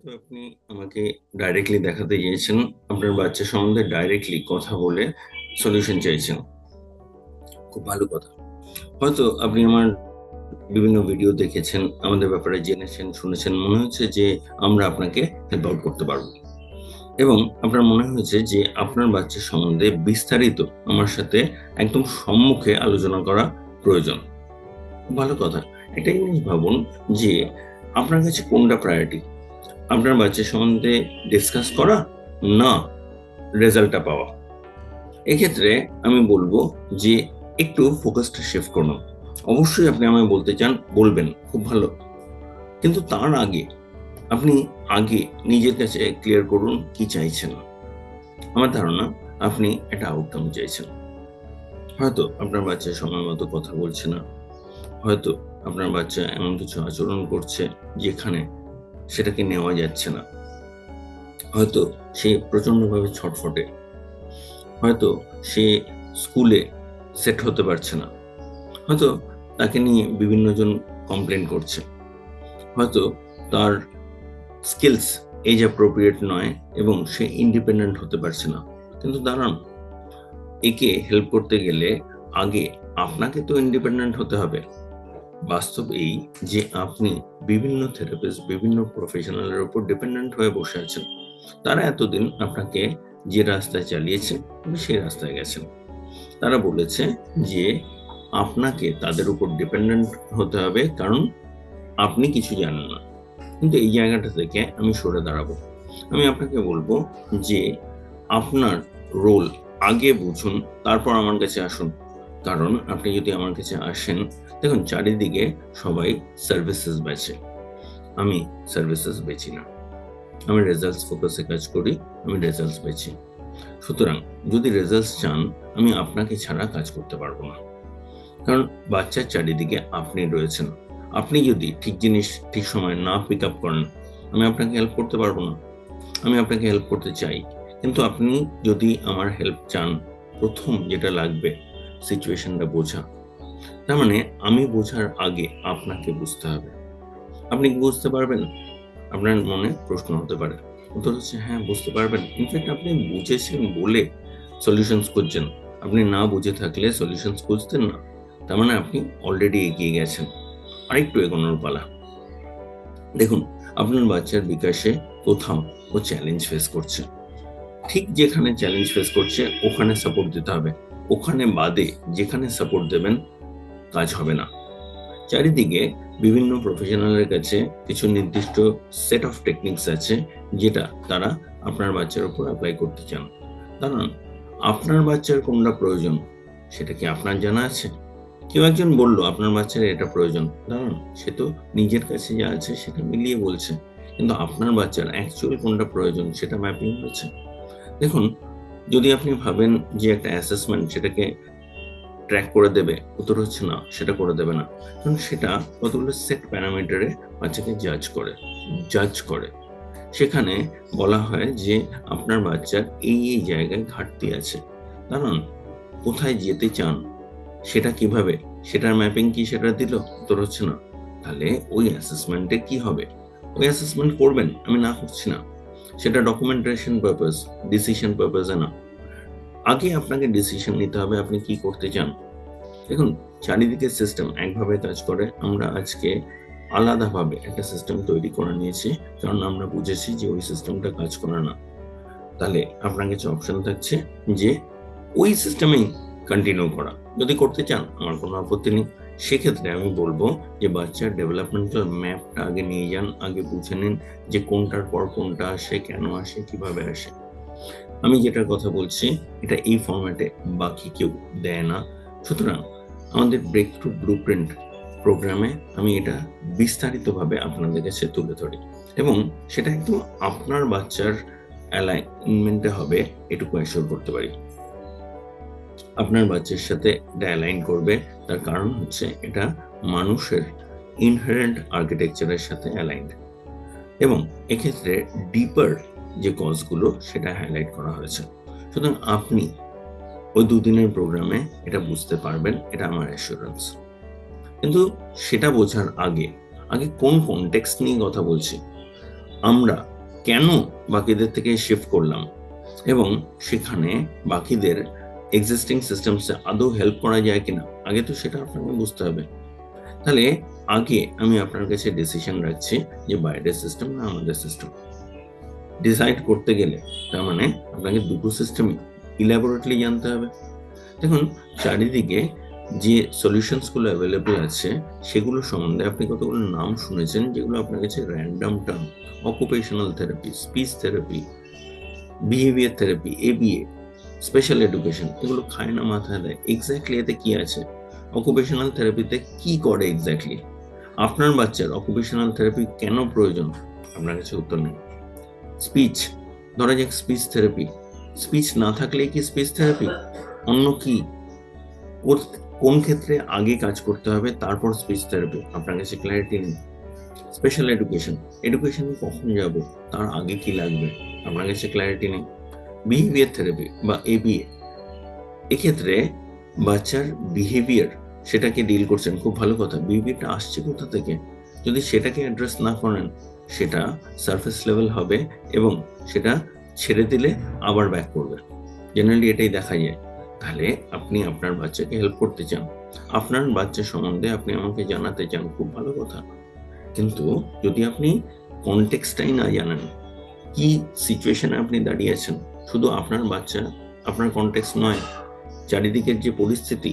হয়তো আপনি আমাকে ডাইরেক্টলি দেখাতে গিয়েছেন। আপনার বাচ্চা সম্বন্ধে ডাইরেক্টলি কথা বলে সলিউশন চাইছেন। খুব ভালো কথা। হয়তো আপনি আমার বিভিন্ন ভিডিও দেখেছেন, আমাদের ব্যাপারে জেনেছেন, শুনেছেন। মনে হচ্ছে যে আমরা আপনাকে হেল্প আউট করতে পারব। এবং আপনার মনে হয়েছে যে আপনার বাচ্চা সম্বন্ধে বিস্তারিত আমার সাথে একদম সম্মুখে আলোচনা করা প্রয়োজন। ভালো কথা। একটা জিনিস ভাবুন যে আপনার কাছে কোনটা প্রায়োরিটি আপনার বাচ্চা সম্বন্ধে ডিসকাস করা? না রেজাল্টটা পাওয়া। এক্ষেত্রে আমি বলব যে একটু ফোকাসটা শিফট করুন। অবশ্যই আপনি আমায় বলতে চান, বলবেন, খুব ভালো। কিন্তু তার আগে আপনি আগে নিজের কাছে ক্লিয়ার করুন কি চাইছেন। আমার ধারণা, আপনি একটা আউটকাম চাইছেন। হয়তো আপনার বাচ্চা সময় মতো কথা বলছে না। হয়তো আপনার বাচ্চা এমন কিছু আচরণ করছে যেখানে সেটাকে নেওয়া যাচ্ছে না। হয়তো সে প্রচন্ডভাবে ছটফটে। হয়তো সে স্কুলে সেট হতে পারছে না। হয়তো তাকে নিয়ে বিভিন্ন জন কমপ্লেন করছে। হয়তো তার স্কিলস এজ অ্যাপ্রোপ্রিয়েট নয় এবং সে ইন্ডিপেন্ডেন্ট হতে পারছে না। কিন্তু দাঁড়ান, একে হেল্প করতে গেলে আগে আপনাকে তো ইন্ডিপেন্ডেন্ট হতে হবে। বাস্তব এই যে আপনি বিভিন্ন থেরাপিস্ট বিভিন্ন প্রফেশনালের উপর ডিপেন্ডেন্ট হয়ে বসে আছেন, তারা এতদিন আপনাকে যে রাস্তায় চালিয়েছে আপনি সেই রাস্তায় গেছেন। তারা বলেছে যে আপনাকে তাদের উপর ডিপেন্ডেন্ট হতে হবে, কারণ আপনি কিছু জানেন না। কিন্তু এই জায়গাটা থেকে আমি সরে দাঁড়াবো। আমি আপনাকে বলব যে আপনার রোল আগে বুঝুন, তারপর আমার কাছে আসুন। কারণ আপনি যদি আমার কাছে আসেন, দেখুন চারিদিকে সবাই সার্ভিসেস বেছে আমি সার্ভিসেস বেছি না। আমি রেজাল্টস ফোকাসে কাজ করি, আমি রেজাল্টস বেছি সুতরাং যদি রেজাল্টস চান, আমি আপনাকে ছাড়া কাজ করতে পারব না। কারণ বাচ্চার চারিদিকে আপনি রয়েছেন। আপনি যদি ঠিক জিনিস ঠিক সময় না পিক আপ করেন, আমি আপনাকে হেল্প করতে পারব না। আমি আপনাকে হেল্প করতে চাই। কিন্তু আপনি যদি আমার হেল্প চান, প্রথম যেটা লাগবে সিচুয়েশনটা বোঝা। তার মানে আমি বোঝার আগে আপনাকে বুঝতে হবে। আপনি কি বুঝতে পারবেন? আপনার মনে প্রশ্ন হতে পারে। উত্তর হচ্ছে হ্যাঁ বুঝতে পারবেন। ইনফ্যাক্ট আপনি বুঝেছেন বলে সলিউশনস খুঁজছেন। আপনি না বুঝে থাকলে সলিউশনস খুঁজতেন না। তার মানে আপনি অলরেডি এগিয়ে গেছেন। আরেকটু এগোনোর পালা। দেখুন, আপনার বাচ্চার বিকাশে কোথাও ও চ্যালেঞ্জ ফেস করছে। ঠিক যেখানে চ্যালেঞ্জ ফেস করছে, ওখানে সাপোর্ট দিতে হবে। ওখানে বাদে যেখানে সাপোর্ট দেবেন, কাজ হবে না। চারিদিকে বিভিন্ন প্রফেশনালের কাছে কিছু নির্দিষ্ট সেট অফ টেকনিক্স আছে, যেটা তারা আপনার বাচ্চার উপর অ্যাপ্লাই করতে চান। কারণ আপনার বাচ্চার কোনটা প্রয়োজন, সেটা কি আপনার জানা আছে? কেউ একজন বলল, আপনার বাচ্চার এটা প্রয়োজন। দাঁড়ান সে তো নিজের কাছে যা আছে সেটা মিলিয়ে বলছে। কিন্তু আপনার বাচ্চার অ্যাকচুয়াল কোনটা প্রয়োজন, সেটা ম্যাপিং হয়েছে দেখুন যদি আপনি ভাবেন যে একটা অ্যাসেসমেন্ট সেটাকে ট্র্যাক করে দেবে, উত্তর হচ্ছে না, সেটা করে দেবে না, কারণ সেটা কতগুলো সেট প্যারামিটারে বাচ্চাকে জাজ করে জাজ করে। সেখানে বলা হয় যে আপনার বাচ্চার এই এই জায়গায় ঘাটতি আছে। কারণ কোথায় যেতে চান, সেটা কীভাবে, সেটার ম্যাপিং কি সেটা দিল, উত্তর হচ্ছে না। তাহলে ওই অ্যাসেসমেন্টে কি হবে? ওই অ্যাসেসমেন্ট করবেন, আমি না করছি না। সেটা ডকুমেন্টেশন পারপাস ডিসিশন পারপাসে না। আগে আপনাকে ডিসিশন নিতে হবে আপনি কি করতে চান। দেখুন, চারিদিকে সিস্টেম একভাবে কাজ করে। আমরা আজকে আলাদাভাবে একটা সিস্টেম তৈরি করে নিয়েছি, কারণ আমরা বুঝেছি যে ওই সিস্টেমটা কাজ করে না। তাহলে আপনার কাছে অপশন থাকছে যে ওই সিস্টেমেই কন্টিনিউ করা। যদি করতে চান, আমার কোনো আপত্তি নেই। সেক্ষেত্রে আমি বলব যে বাচ্চার ডেভেলপমেন্টাল ম্যাপটা আগে নিয়ে যান, আগে বুঝে নিন যে কোনটার পর কোনটা আসে, কেন আসে, কীভাবে আসে। আমি যেটার কথা বলছি, এটা এই ফর্ম্যাটে বাকি কেউ দেয় না। সুতরাং আমাদের ব্রেক থ্রু ব্লু প্রিন্ট প্রোগ্রামে আমি এটা বিস্তারিতভাবে আপনাদের কাছে তুলে ধরি। এবং সেটা একদম আপনার বাচ্চার অ্যালাইনমেন্টে হবে, এটুকু অ্যাসিওর করতে পারি। আপনার বাচ্চার সাথে এটা অ্যালাইন করবে। তার কারণ হচ্ছে এটা মানুষের ইনহারেন্ট আর্কিটেকচারের সাথে অ্যালাইন্ড এবং এক্ষেত্রে ডিপার যে কজগুলো সেটা হাইলাইট করা হয়েছে। সুতরাং আপনি ওই দুদিনের প্রোগ্রামে এটা বুঝতে পারবেন, এটা আমার অ্যাসুরেন্স কিন্তু সেটা বোঝার আগে আগে কোন কনটেক্সট নিয়ে কথা বলছি? আমরা কেন বাকিদের থেকে শিফট করলাম? এবং সেখানে বাকিদের এক্সিস্টিং সিস্টেমসে আদৌ হেল্প করা যায় কিনা? আগে তো সেটা আপনাকে বুঝতে হবে। তাহলে আগে আমি আপনার কাছে ডিসিশন রাখছি যে বাইরের সিস্টেম না আমাদের সিস্টেম ডিসাইড করতে গেলে তার মানে আপনাকে দুটো সিস্টেমই ইলাবোরেটলি জানতে হবে। দেখুন, চারিদিকে যে সলিউশনসগুলো অ্যাভেলেবল আছে, সেগুলো সম্বন্ধে আপনি কতগুলো নাম শুনেছেন যেগুলো আপনার কাছে random term occupational therapy speech therapy behaviour therapy ABA special education এগুলো খায় না, মাথায় দেয়। এক্স্যাক্টলি এতে কি আছে? অকুপেশনাল থেরাপিতে কি করে এক্স্যাক্টলি আপনার বাচ্চার অকুপেশনাল থেরাপি কেন প্রয়োজন? আপনার কাছে উত্তর নেই। স্পিচ ধরা যাক স্পিচ থেরাপি স্পিচ না থাকলে কি স্পিচ থেরাপি অন্য কি? কোন ক্ষেত্রে আগে কাজ করতে হবে, তারপর স্পিচ থেরাপি আপনার কাছে ক্ল্যারিটি নেই। স্পেশাল এডুকেশন এডুকেশনে কখন যাব? তার আগে কি লাগবে? আপনার কাছে ক্ল্যারিটি নেই। বিহেভিয়ার থেরাপি বা এবিএ এক্ষেত্রে বাচ্চার বিহেভিয়ার সেটাকে ডিল করছেন, খুব ভালো কথা। বিহেভিয়ারটা আসছে কোথা থেকে? যদি সেটাকে অ্যাড্রেস না করেন, সেটা সারফেস লেভেল হবে এবং সেটা ছেড়ে দিলে আবার ব্যাক করবে। জেনারেলি এটাই দেখা যায়। তাহলে আপনি আপনার বাচ্চাকে হেল্প করতে চান। আপনার বাচ্চা সম্বন্ধে আপনি আমাকে জানাতে চান, খুব ভালো কথা। কিন্তু যদি আপনি কনটেক্সটাই না জানেন, কি সিচুয়েশনে আপনি দাঁড়িয়ে আছেন শুধু আপনার বাচ্চা, আপনার কনটেক্সট নয়, চারিদিকের যে পরিস্থিতি,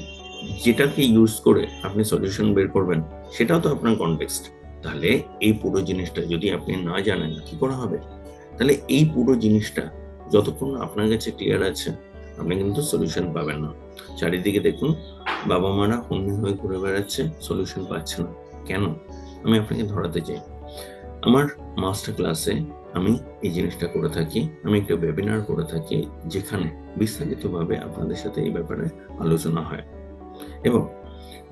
যেটাকে ইউজ করে আপনি সলিউশন বের করবেন, সেটাও তো আপনার কনটেক্সট তাহলে এই পুরো জিনিসটা যদি আপনি না জানেন, কি করা হবে? তাহলে এই পুরো জিনিসটা যতক্ষণ আপনার কাছে ক্লিয়ার আছে, আপনি কিন্তু সলিউশন পাবেন না। চারিদিকে দেখুন, বাবা মারা হন্যে হয়ে ঘুরে বেড়াচ্ছে সলিউশন পাচ্ছে না। কেন? আমি আপনাকে ধরাতে চাই। আমার মাস্টার ক্লাসে আমি এই জিনিসটা করে থাকি, আমি একটা ওয়েবিনার করে থাকি, যেখানে বিস্তারিতভাবে আপনাদের সাথে এই ব্যাপারে আলোচনা হয়। এবং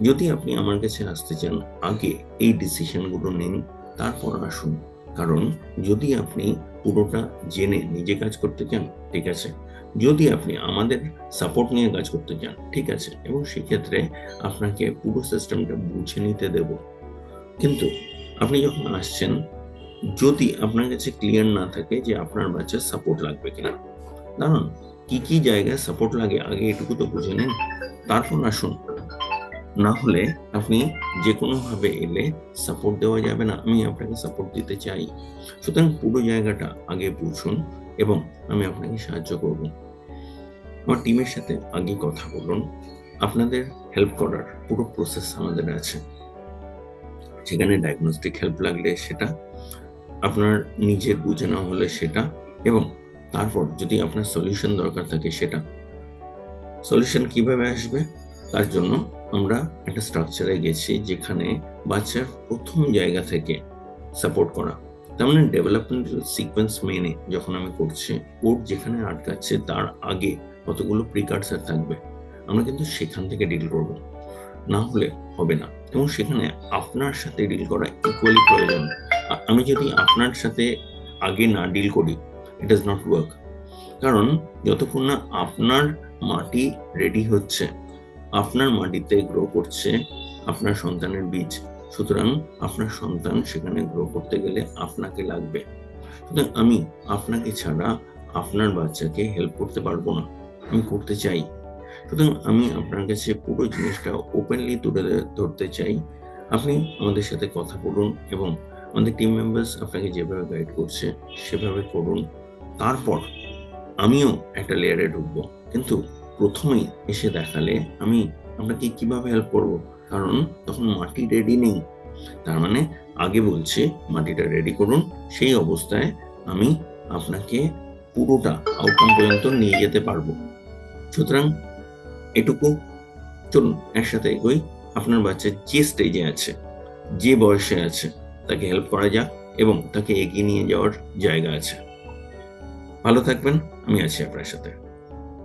যদি আপনি আমার কাছে আসতে চান, আগে এই ডিসিশনগুলো নিন, তারপর আসুন। কারণ যদি আপনি পুরোটা জেনে নিজে কাজ করতে চান, ঠিক আছে? যদি আপনি আমাদের সাপোর্ট নিয়ে কাজ করতে চান, ঠিক আছে? এবং সেক্ষেত্রে আপনাকে পুরো সিস্টেমটা বুঝে নিতে দেব। কিন্তু আপনি যখন আসছেন যদি আপনার কাছে ক্লিয়ার না থাকে যে আপনার বাচ্চার সাপোর্ট লাগবে কিনা। দাঁড়ান, কি কি জায়গায় সাপোর্ট লাগে আগে এটুকু তো বুঝে নিন। তারপর আসুন। না হলে আপনি যে কোনোভাবে এলে সাপোর্ট দেওয়া যাবে না, আমি আপনাকে সাপোর্ট দিতে চাই। সুতরাং পুরো জায়গাটা আগে বুঝুন এবং আমি আপনাকে সাহায্য করব। আমার টিমের সাথে আগে কথা বলুন। আপনাদের হেল্প করার পুরো প্রসেস আমাদের আছে। সেখানে ডায়াগনস্টিক হেল্প লাগলে সেটা আপনার নিজের বুঝে নেওয়া হলে সেটা এবং তারপর যদি আপনার সলিউশন দরকার থাকে সেটা। সলিউশন কীভাবে আসবে? তার জন্য আমরা একটা স্ট্রাকচারে গেছি যেখানে বাচ্চার প্রথম জায়গা থেকে সাপোর্ট করা। তার মানে ডেভেলপমেন্টাল সিকোয়েন্স মেনে যখন আমি করছি ওর যেখানে আটকাচ্ছে তার আগে কতগুলো প্রিকার্সার থাকবে, আমরা কিন্তু সেখান থেকে ডিল করব। না হলে হবে না এবং সেখানে আপনার সাথে ডিল করা ইকুয়ালি প্রয়োজন। আমি যদি আপনার সাথে আগে না ডিল করি ইট ইজ নট ওয়ার্ক কারণ যতক্ষণ না আপনার মাটি রেডি হচ্ছে, আপনার মাটিতে গ্রো করছে, আপনার সন্তানের বীজ, সুতরাং আপনার সন্তান সেখানে গ্রো করতে গেলে আপনাকে লাগবে। সুতরাং আমি আপনাকে ছাড়া আপনার বাচ্চাকে হেল্প করতে পারব না। আমি করতে চাই। সুতরাং আমি আপনার কাছে পুরো জিনিসটা ওপেনলি তুলে ধরতে চাই। আপনি আমাদের সাথে কথা বলুন এবং আমাদের টিম মেম্বার্স আপনাকে যেভাবে গাইড করছে, সেভাবে করুন। তারপর আমিও একটা লেয়ারে ঢুকবো। কিন্তু প্রথমেই এসে দেখালে আমি আপনাকে কীভাবে হেল্প করব? কারণ তখন মাটি রেডি নেই। তার মানে আগে বলছে মাটিটা রেডি করুন। সেই অবস্থায় আমি আপনাকে পুরোটা আউটকাম পর্যন্ত নিয়ে যেতে পারব। সুতরাং এটুকু। চলুন একসাথে এগোই। আপনার বাচ্চা যে স্টেজে আছে, যে বয়সে আছে তাকে হেল্প করা যাক এবং তাকে এগিয়ে নিয়ে যাওয়ার জায়গা আছে। ভালো থাকবেন, আমি আছি আপনার সাথে।